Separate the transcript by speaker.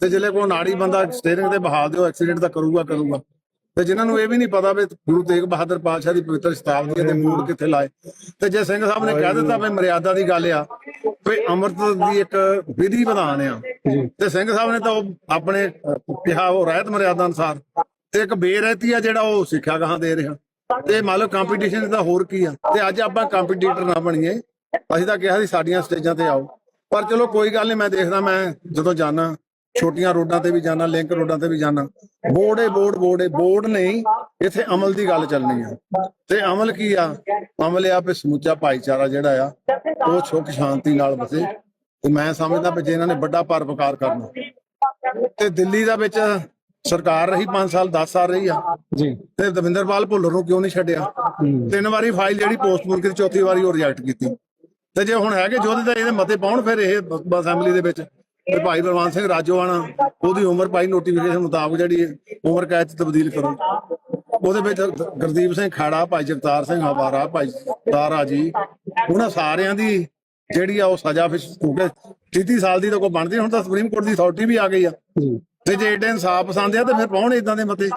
Speaker 1: ਤੇ ਜਿਹੜੇ ਕੋਲ ਨਾੜੀ ਬੰਦਾ ਸਟੀਅਰਿੰਗ ਤੇ ਬਹਾ ਦਿਓ, ਐਕਸੀਡੈਂਟ ਤਾਂ ਕਰੂਗਾ ਕਰੂਗਾ। ਤੇ ਜਿਨ੍ਹਾਂ ਨੂੰ ਇਹ ਵੀ ਨਹੀਂ ਪਤਾ ਵੀ ਗੁਰੂ ਤੇਗ ਬਹਾਦਰ ਪਾਤਸ਼ਾਹ ਦੀ ਪਵਿੱਤਰ ਸ਼ਤਾਬਦੀ ਦੇ ਮੂਲ ਕਿੱਥੇ ਲਾਏ। ਤੇ ਜੇ ਸਿੰਘ ਸਾਹਿਬ ਨੇ ਕਹਿ ਦਿੱਤਾ ਵੀ ਮਰਿਆਦਾ ਦੀ ਗੱਲ ਆ, ਵੀ ਅੰਮ੍ਰਿਤ ਦੀ ਇੱਕ ਵਿਧੀ ਵਿਧਾਨ ਆ, ਤੇ ਸਿੰਘ ਸਾਹਿਬ ਨੇ ਤਾਂ ਉਹ ਆਪਣੇ ਕਿਹਾ ਉਹ ਰਹਿਤ ਮਰਿਆਦਾ ਅਨੁਸਾਰ, ਤੇ ਇੱਕ ਬੇਰਹਿਤੀ ਆ ਜਿਹੜਾ ਉਹ ਸਿੱਖਿਆ ਗਾਹਾਂ ਦੇ ਰਿਹਾ। ਤੇ ਮੰਨ ਲਓ ਕੰਪੀਟੀਸ਼ਨ ਦਾ ਹੋਰ ਕੀ ਆ, ਤੇ ਅੱਜ ਆਪਾਂ ਕੰਪੀਟੀਟਰ ਨਾ ਬਣੀਏ, ਅਸੀਂ ਤਾਂ ਕਿਹਾ ਸੀ ਸਾਡੀਆਂ ਸਟੇਜਾਂ ਤੇ ਆਓ। ਪਰ ਚਲੋ ਕੋਈ ਗੱਲ ਨਹੀਂ, ਮੈਂ ਦੇਖਦਾ, ਮੈਂ ਜਦੋਂ ਜਾਣਾ ਛੋਟੀਆਂ ਰੋਡਾਂ ਤੇ ਵੀ ਜਾਣਾ ਲਿੰਕ ਰੋਡਾਂ ਤੇ ਵੀ ਜਾਣਾ। ਬੋਰਡ ਬੋਰਡ ਬੋਰਡ ਬੋਰਡ ਨਹੀਂ ਇੱਥੇ ਅਮਲ ਦੀ ਗੱਲ ਚੱਲਣੀ ਆ। ਤੇ ਅਮਲ ਕੀ ਆ? ਅਮਲ ਆ ਵੀ ਸਮੁੱਚਾ ਭਾਈਚਾਰਾ ਜਿਹੜਾ ਆ ਉਹ ਸੁੱਖ ਸ਼ਾਂਤੀ ਨਾਲ ਵਸੇ ਤੇ ਮੈਂ ਸਮਝਦਾ ਵੀ ਜੇ ਇਹਨਾਂ ਨੇ ਵੱਡਾ ਪਰਪਕਾਰ ਕਰਨਾ। ਤੇ ਦਿੱਲੀ ਦਾ ਵਿੱਚ ਸਰਕਾਰ ਰਹੀ 5 ਸਾਲ 10 ਸਾਲ ਰਹੀ ਆ।
Speaker 2: ਜੀ।
Speaker 1: ਤੇ ਦਵਿੰਦਰਪਾਲ ਭੁੱਲਰ ਨੂੰ ਕਿਉਂ ਨਹੀਂ ਛੱਡਿਆ? ਤਿੰਨ ਵਾਰੀ ਫਾਈਲ ਜਿਹੜੀ ਪੋਸਟਪੋਨ ਕੀਤੀ ਚੌਥੀ ਵਾਰੀ ਉਹ ਰਿਜੈਕਟ ਕੀਤੀ। ਤੇ ਜੇ ਹੁਣ ਹੈਗੇ ਜੋਧੇ ਤਾਂ ਇਹਦੇ ਮਤੇ ਪਾਉਣ ਫਿਰ ਇਹ ਅਸੈਂਬਲੀ ਦੇ ਵਿੱਚ। ਤੇ ਭਾਈ ਬਲਵੰਤ ਸਿੰਘ ਰਾਜੋਆਣਾ ਉਹਦੀ ਉਮਰ ਭਾਈ ਨੋਟੀਫਿਕੇਸ਼ਨ ਮੁਤਾਬਕ ਜਿਹੜੀ ਉਮਰ ਕੈਦ ਚ ਤਬਦੀਲ ਕਰੋ। ਉਹਦੇ ਵਿੱਚ ਗੁਰਦੀਪ ਸਿੰਘ ਖਾੜਾ ਭਾਈ ਜਗਤਾਰ ਸਿੰਘ ਹਵਾਰਾ ਭਾਈ ਤਾਰਾ ਜੀ ਉਹਨਾਂ ਸਾਰਿਆਂ ਦੀ ਜਿਹੜੀ ਆ ਉਹ ਸਜ਼ਾ ਫਿਰ ਕਿਉਂਕਿ 30 ਸਾਲ ਦੀ ਤਾਂ ਕੋਈ ਬਣਦੀ ਹੁਣ ਤਾਂ ਸੁਪਰੀਮ ਕੋਰਟ ਦੀ ਅਥਾਰਟੀ ਵੀ ਆ ਗਈ ਆ। ਤੇ ਜੇ ਏਡੇ ਇਨਸਾਫ ਪਸੰਦ ਆ ਤੇ ਫਿਰ ਪਾਉਣ ਇਦਾਂ ਦੇ ਮਤੇ?